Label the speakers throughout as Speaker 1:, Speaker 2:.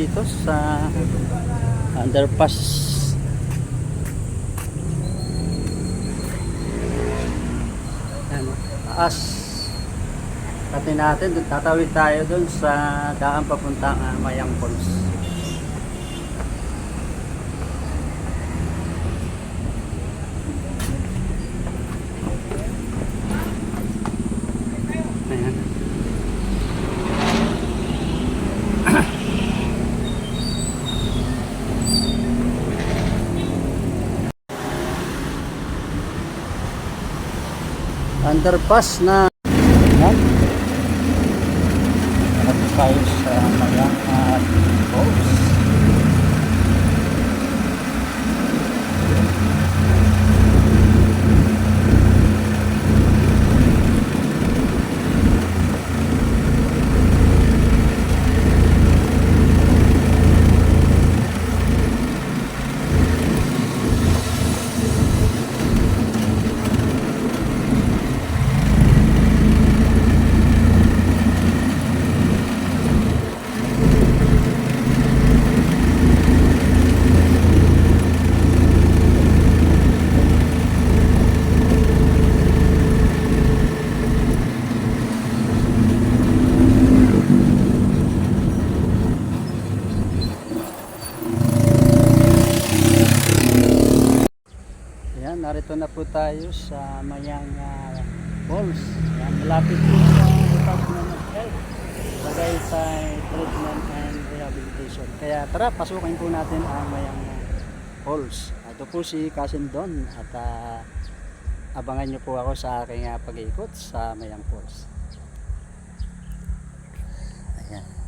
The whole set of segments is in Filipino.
Speaker 1: dito sa underpass. Taas. Natin, dun- tatawid tayo dun sa daan papuntang uh, Mayang Falls. Ayan. Underpass na Ayan. At tayo sa Mayang at Falls. Ayan, narito tayo sa Mayang ah, Falls. Ayan, malapit po sa Department of Health. Tagaytay Treatment and Rehabilitation. Kaya tara, pasukin po natin ang Mayang ah, Falls. Ito po si Cousin Don at ah, abangan niyo po ako sa aking ah, pag-iikot sa Mayang Falls. Ayan.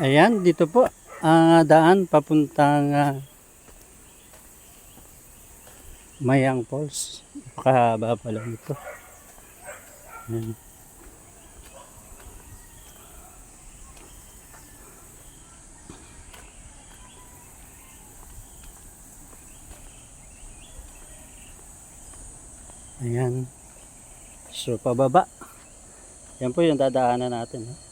Speaker 1: Ayan, dito po ang ah, daan papuntang ah, Mayang Falls. Napakahaba pala nito. Ayan. Ayan. So, pababa. Yan po yung dadaanan natin. eh.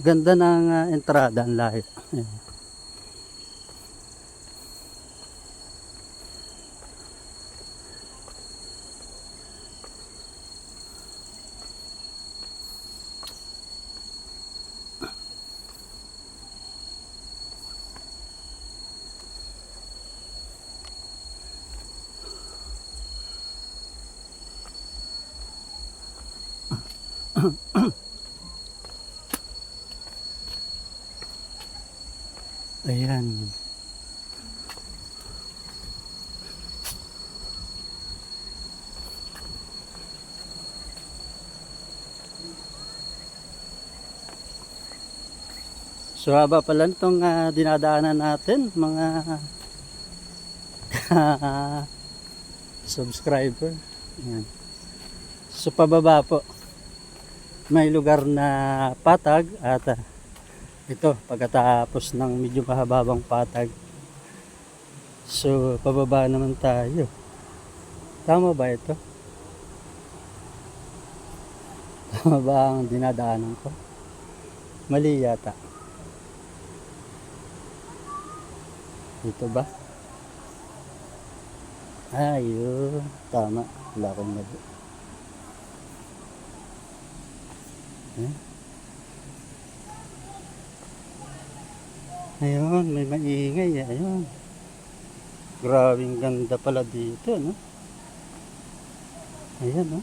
Speaker 1: Ganda ng ah, entrada, ang layo. Ayan. So haba pala itong ah, dinadaanan natin mga subscriber. Ayan. So pababa po may lugar na patag at ah, ito pagkatapos ng medyo mahababang patag so pababa naman tayo tama ba ito? tama ba ang dinadaanan ko? mali yata ito ba? ayun tama wala akong mali Ayan. Ayun, may maingay. Ayun. Grabing ganda pala dito, no? Ayan, no?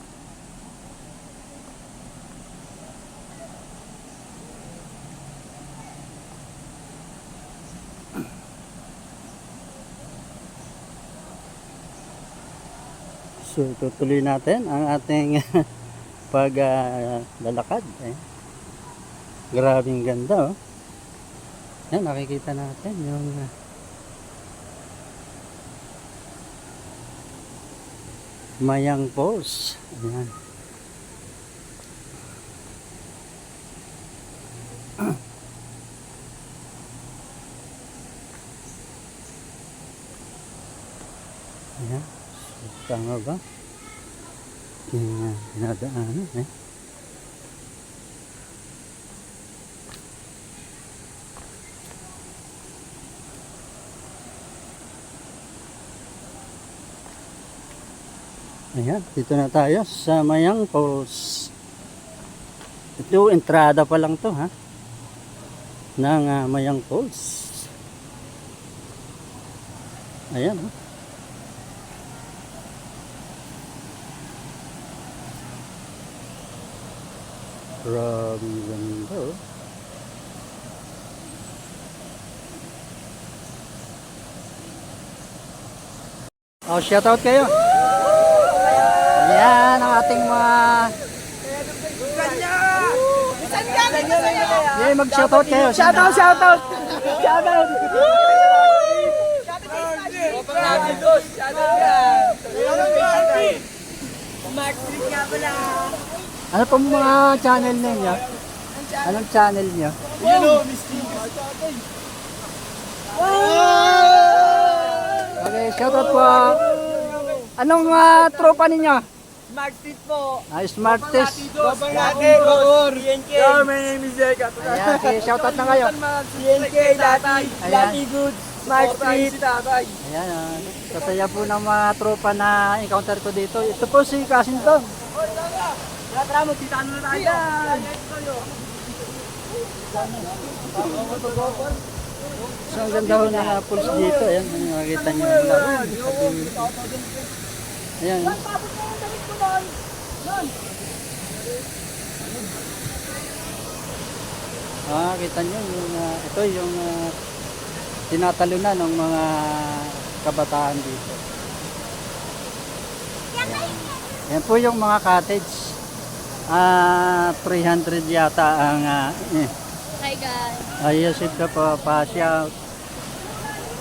Speaker 1: So, tutuloy natin ang ating paglalakad. eh. Grabing ganda, oh. Yan, nakikita natin yung uh, Mayang Falls. Ayan. Tama ba? Yung dinadaanan eh. Ayan, dito na tayo sa Mayang Falls. Ito, entrada pa lang to ha. Ng ah, Mayang Falls. Ayan ha. Grabe ganda oh. Oh, shout out kayo. Ayan ang ating mga Yeah, mag-shout out kayo.
Speaker 2: Shout out, shout out. Shout out. Mark Street nga pala.
Speaker 1: Ano pong mga channel ninyo? Anong channel niyo?
Speaker 2: Yan o, Misty.
Speaker 1: Okay, shout out po. Anong ah, tropa ninyo?
Speaker 2: Mark Street po.
Speaker 1: Ah, Smartest.
Speaker 2: Babang natin, Bakor. Yo, my name is Zek.
Speaker 1: Ayan, sige, shout out na kayo.
Speaker 2: CNK, Lati. Lati Goods, Mark Street.
Speaker 1: Ayan, ah, kasaya po ng mga tropa na encounter ko dito. Ito po si Kasinton.
Speaker 2: Tara, magkita na tayo.
Speaker 1: So, ang ganda ho ng uh, pulse dito. Ayan, makikita niyo yung laro. Ayan. Ah, kita niyo yung ah, ito yung uh, tinatalo na ng mga kabataan dito. Ayan. Ayan po yung mga cottage. Ah, 300 yata ang ah, eh,
Speaker 3: Hi guys.
Speaker 1: Ayosip ka po, pa-shout.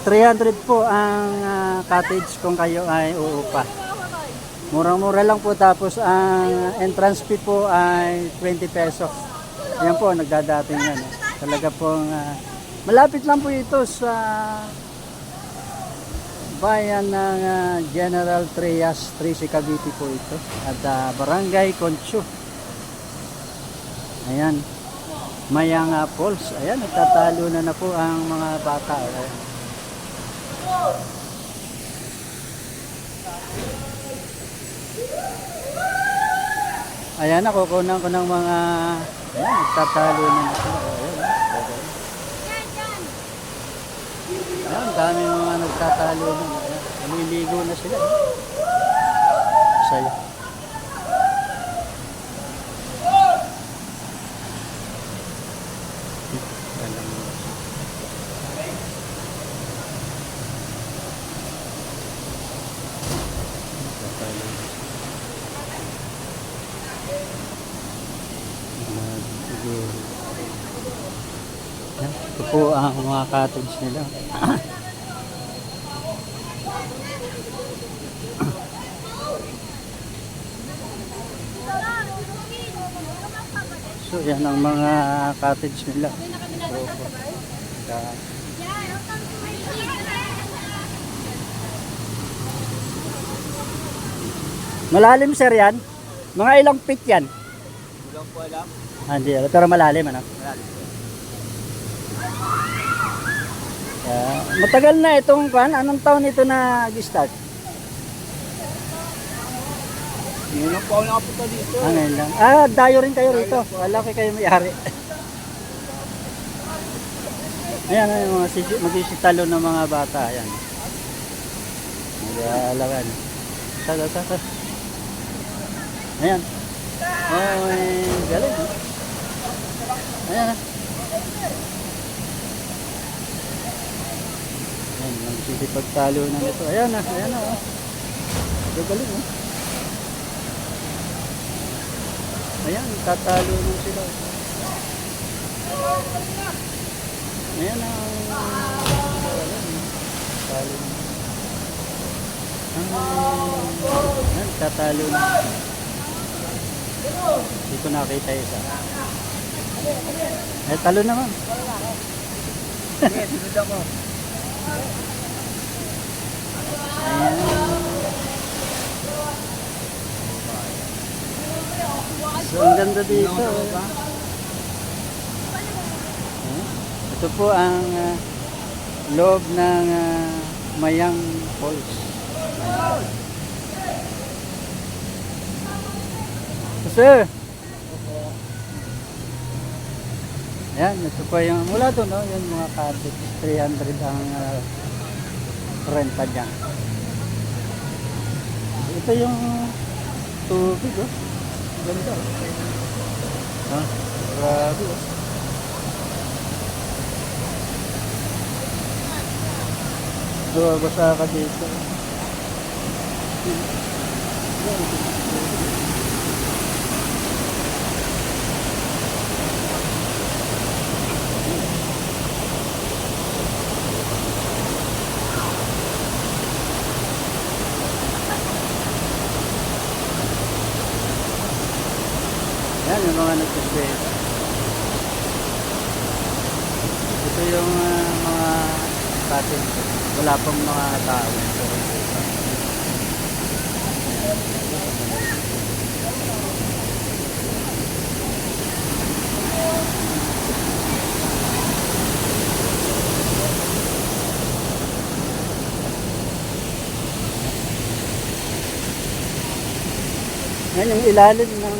Speaker 1: 300 po ang ah, cottage kung kayo ay uupa. Murang-mura lang po tapos ang entrance fee po ay 20 pesos. Yan po, nagdadating yan. eh. Talaga pong ah, malapit lang po ito sa bayan ng ah, General Trias, Tracy Cavite po ito. At ah, Barangay Concho. Ayan. Mayanga Falls. Ayan, nagtatalo na na po ang mga bata. Ayan. Ayan, nakukunan ko ng mga... Ayan, nagtatalo na na sila. Ayan, ayan. Dami mga nagtatalo na. Ayan, naliligo na sila. Saya. Alam mo. Nagtatalo na. Mga siguro. Yan, Ito po ang mga cottage nila. So yan ang mga cottage nila. Grupo. Kaya, Malalim sir yan? Mga ilang feet yan?
Speaker 2: Walang po alam.
Speaker 1: Ah, Hindi, alam. pero malalim ano? Kaya, matagal na itong kwan. Anong taon ito na start?
Speaker 2: Ngayon po ako nakapunta dito.
Speaker 1: Ah, ngayon lang. Ah, dayo rin kayo rito. Wala kayo kayo may-ari. Ayan, ayan, mga sisi- magsisitalo ng mga bata. Ayan. Nag-aalagan. Sa, sa, sa, sa. Ayan. Oh, galing. eh. Ayan. ah. Ayan, nagsisipagtalo na nito. Ayan na, ayan na. Oh. Galing, oh. Ayan, tatalo na sila. Ayan ang... Talo na. Ah, ayan, tatalo na. Hindi ko nakita isa. Eh, talo naman.
Speaker 2: Sige, sunod ako.
Speaker 1: So, ang ganda dito. Ito po ang uh, loob ng uh, Mayang Falls. Sir! Yan, ito pa yung mula doon, no? yung mga cottage. 300 ang ah, renta dyan. Ito yung tubig, oh. Ganda. oh. Ah, grabe, oh. So, basa ka dito. Yan, yung mga nagsisweta. Ito yung ah, mga cottage. Wala pang mga tao. Yan yung ilalim ng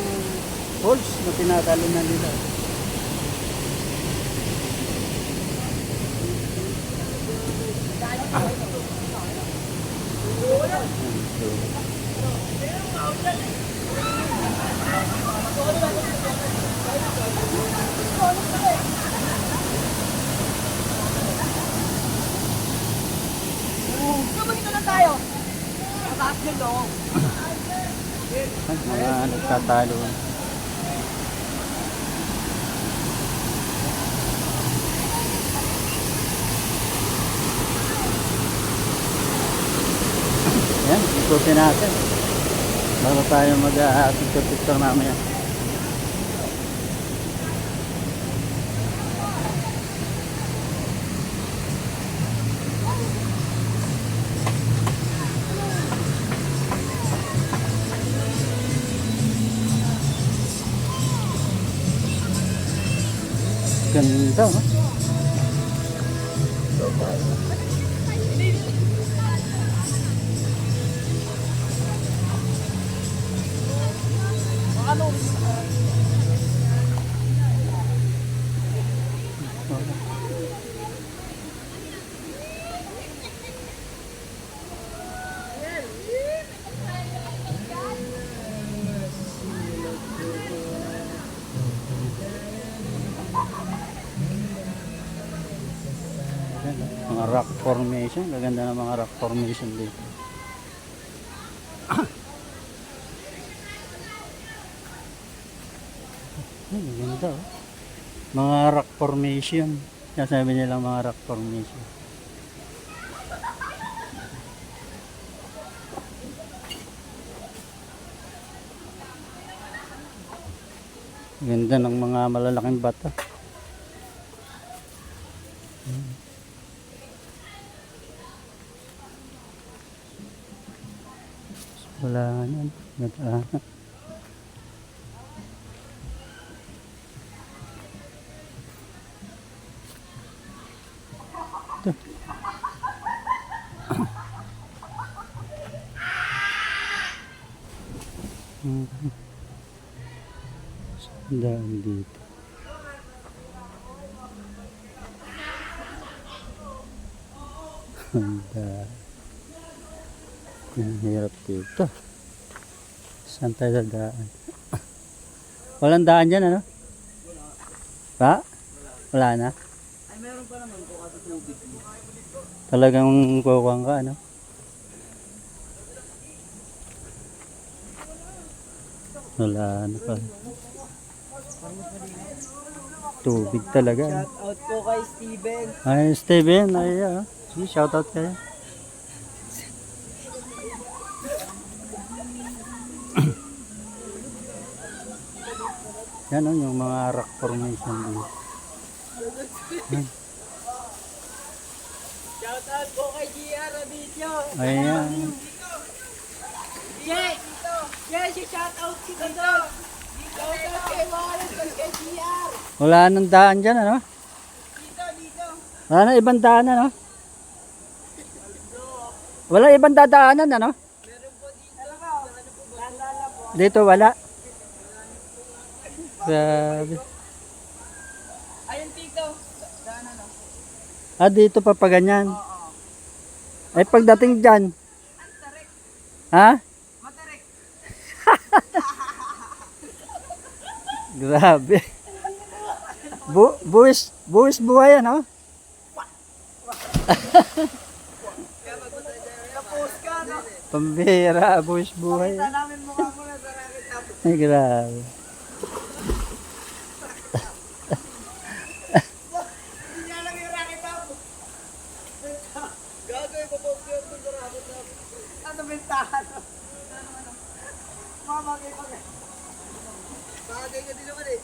Speaker 1: falls na tinatalo na nila.
Speaker 2: Dito na tayo. Mataas yung loob.
Speaker 1: Ay, mga nagtatalo. Yan, ikutin natin. Bago tayo mag-picture-picture mamaya. Ganda, no?
Speaker 2: Ano?
Speaker 1: Mga rock formation. Gaganda ng mga rock formation dito. Ay, ganda oh. Mga rock formation. Sasabi nilang mga rock formation. Ganda ng mga malalaking bata. Wala na. Nag-ano. Tayo dadaan? Walang daan dyan, ano? Ba? Wala na?
Speaker 2: Ay, meron pa naman po kasi ng video.
Speaker 1: Talagang kukuha ka, ano? Wala na pa. Tubig talaga. ano?
Speaker 2: Shout out po kay Steven.
Speaker 1: Ay, Steven, ay, ah. Sige, shoutout kayo. Yan o, yung mga rock formation dito.
Speaker 2: Shout out po kay GR Abisyo.
Speaker 1: Ayan.
Speaker 2: Yes! Yes, shout out si Dito.
Speaker 1: Wala nang daan dyan, ano? Wala na ibang daan, ano? Wala ibang dadaanan, ano? Dito wala. Grabe.
Speaker 2: Ayun, Tito. Daan ano?
Speaker 1: Ah, dito pa pa ganyan. Ay, pagdating dyan. Ha?
Speaker 2: Matarek.
Speaker 1: Grabe. Bu buwis, buwis buhay ano? Pambihira, buwis buhay.
Speaker 2: Kita namin mukha mo na sa racket tapos.
Speaker 1: Ay, grabe.
Speaker 2: Hindi niya lang yung racket tapos. Gago yung papost yun dun sa racket tapos. Ano bentahan? Mama, kayo pag... Bagay ka din naman eh.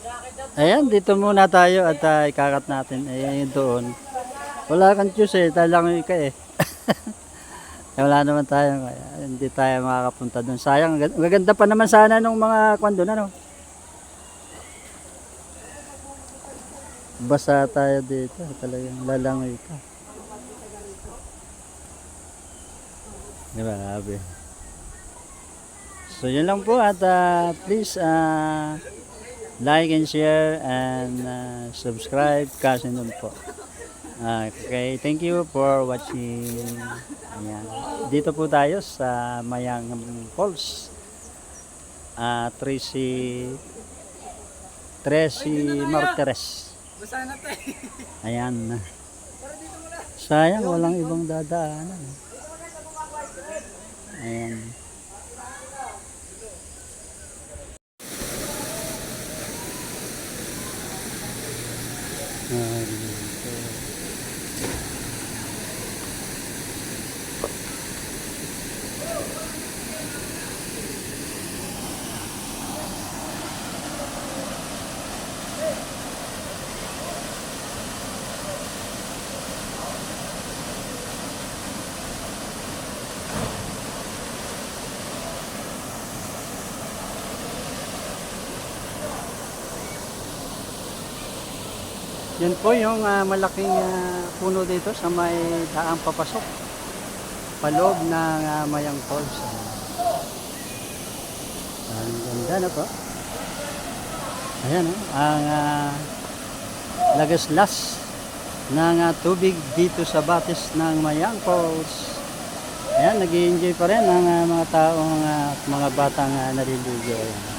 Speaker 2: Racket tapos.
Speaker 1: Ayan, dito muna tayo at uh, ikakat natin. Ayan, doon. Wala kang choose eh, talang ka eh. Eh, wala naman tayo, kaya hindi tayo makakapunta doon. Sayang, gag- gaganda pa naman sana nung mga kwan doon, ano? Basa tayo dito, talagang lalangoy ka. Grabe. So yun lang po at ah, please ah, like and share and ah, subscribe kasi nun po. Okay, thank you for watching. Ayan. Dito po tayo sa Mayang Falls. Ah, Tracy Tracy Martires.
Speaker 2: Tayo.
Speaker 1: Ayan. Sayang walang ibang dadaanan. Ayan. Ayan. Yun po yung ah, malaking ah, puno dito sa may daang papasok. Paloob ng ah, Mayang Falls. Ang ganda na po. Ayan oh, ang ah, lagaslas ng ah, tubig dito sa batis ng Mayang Falls. Ayan, nag enjoy pa rin ang ah, mga taong at mga batang uh, naliligo. Ayan.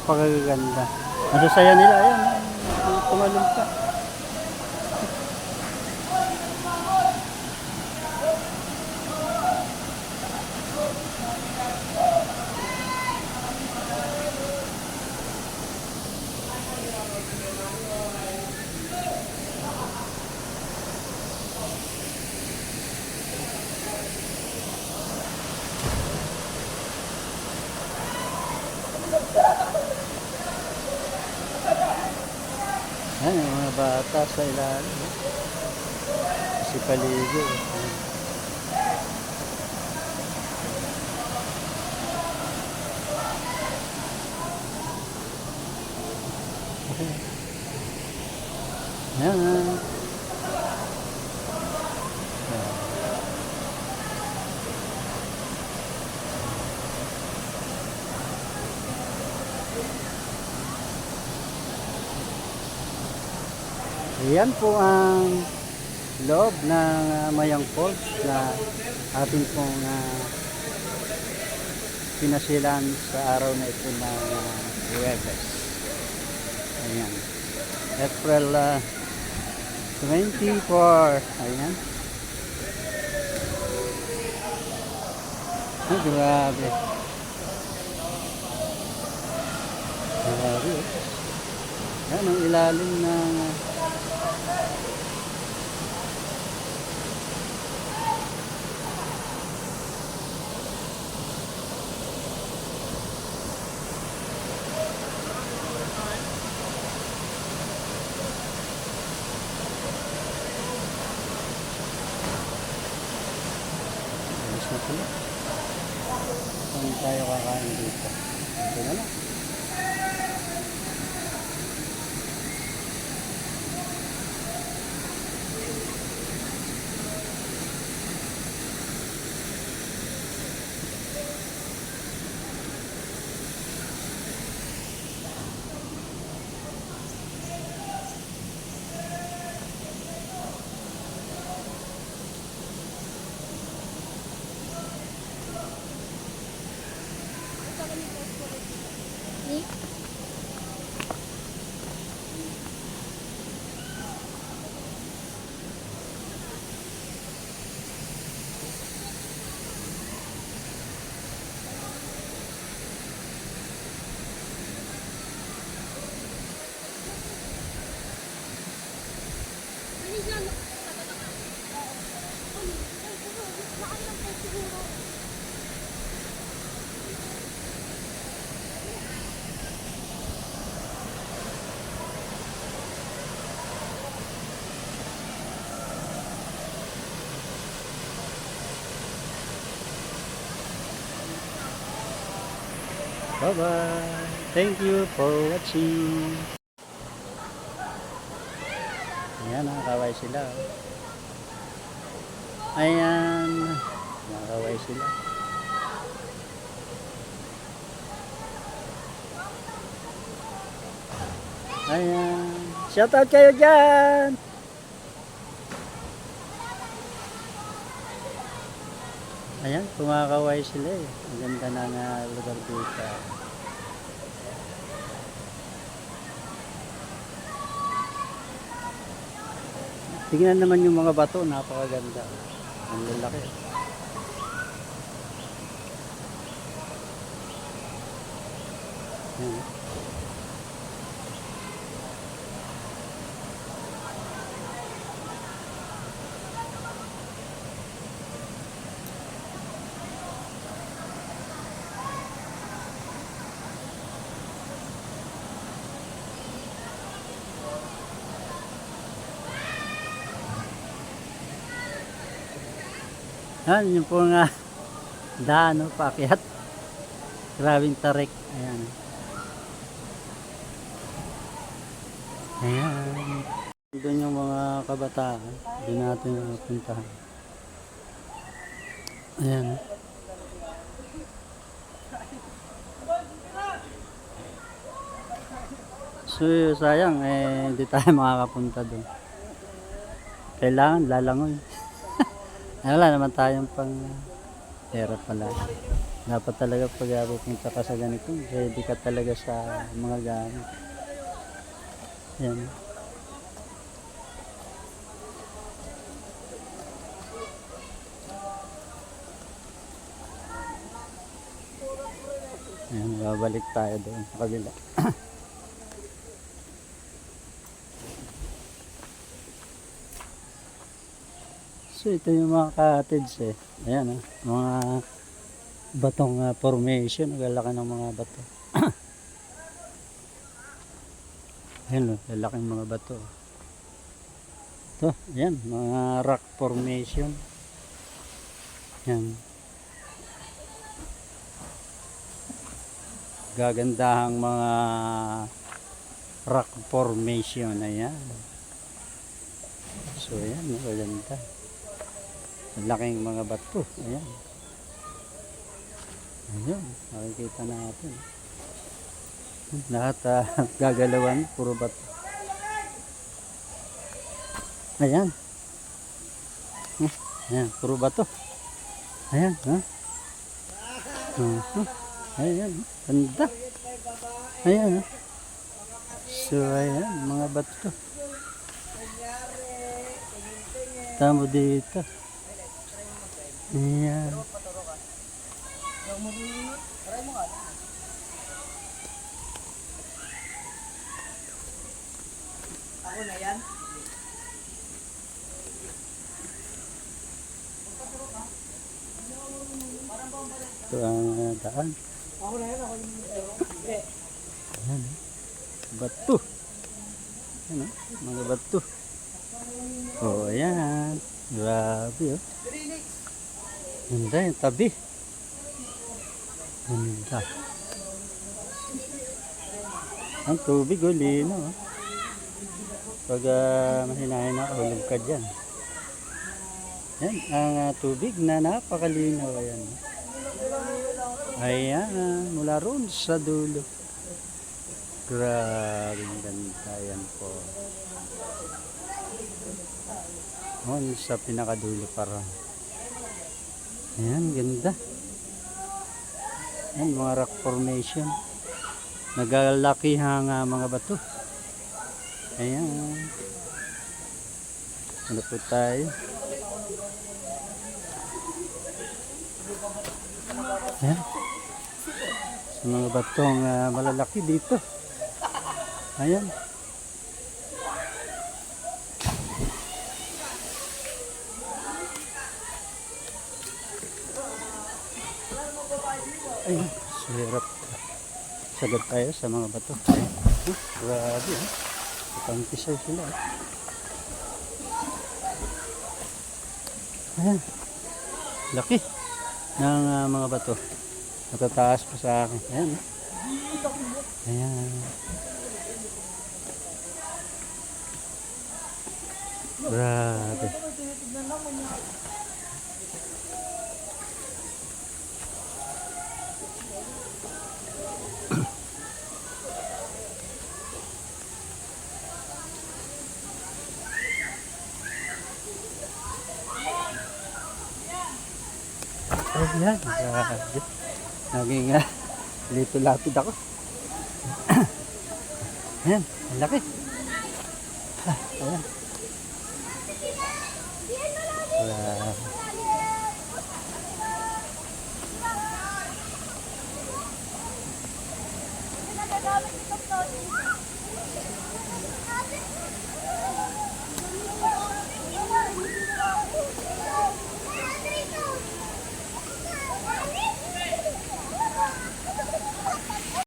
Speaker 1: Napakaganda. Masasaya nila, ayan, tumalong ka. Ayan, yung mga bata sa ilalim. Kasi paligo. Ayan po ang loob ng ah, Mayang Falls na atin pong uh, sa araw na ito ng uh, Huwebes. Ayan. April ah, 24. Ayan. Ay, grabe. Grabe. Yan ang ilalim ng Alis na pala. Tayo kakain dito? Ito na lang. Bye-bye. Thank you for watching. Ayan, nakakaway sila. Ayan, nakakaway sila. Ayan. Shout out kayo dyan! Ayan, kumakaway sila eh. Ang ganda ng ah, lugar dito. Tingnan naman yung mga bato, napakaganda. Ang lalaki. Ayan. Yan, yung po nga daan, no, paakyat. Grabing tarik. Ayan. Ayan. Doon yung mga kabataan. Doon natin napuntahan. Ayan. So, sayang, eh, hindi tayo makakapunta doon. Kailangan lalangoy. Wala naman tayong pang pera pala. Dapat talaga pag pupunta ka sa ganito, ready ka talaga sa mga gamit. Yan. Ayan, babalik tayo doon sa kabila. So ito yung mga cottage eh. Ayan ah, mga batong ah, formation. Ang lalaki ng mga bato. Ayan oh, lalaking mga bato. Ito, ayan, mga rock formation. Ayan. Gagandahang mga rock formation. Ayan. So ayan, maganda. Ang laking mga bato. Ayan. Ayun, makikita natin. Lahat ah, gagalawan, puro bato. Ayan. Ayan, puro bato. Ayan, ha? Uh-huh. Ayan, ganda. Ayan, ha? So, ayan, mga bato. Tamo dito. Ayan.
Speaker 2: Ako na yan.
Speaker 1: Ito ang uh, daan.
Speaker 2: Ako na yan. Ako yung
Speaker 1: Ayan, eh. Bato. Ayan, oh. Mga bato. Oh, ayan. Grabe, oh. Ganda yung tabi. Ganda. Ang tubig, oh, lino, oh. Pag uh, mahinahin na hulog ka dyan. Yan, ang ah, tubig na napakalinaw. Ayan. Ayan, mula roon sa dulo. Grabe ganda yan po. On sa pinakadulo para. Ayan, ganda. Ayan, mga rock formation. Nagalaki nga mga bato. Ayan. Ano po tayo? Ayan. Sa mga batong ah, malalaki dito. Ayan. Ayun, sirap. Sagad tayo sa mga bato. Huh, grabe ha. Pangkisaw sila. ah. Ayan. Laki ng ah, mga bato. Natataas pa sa akin. Ayan. ah. Ayan. Grabe. Ayan, grabe. Naging uh, lito-lapid ako. Ayan, ang laki. Ha, Ayan.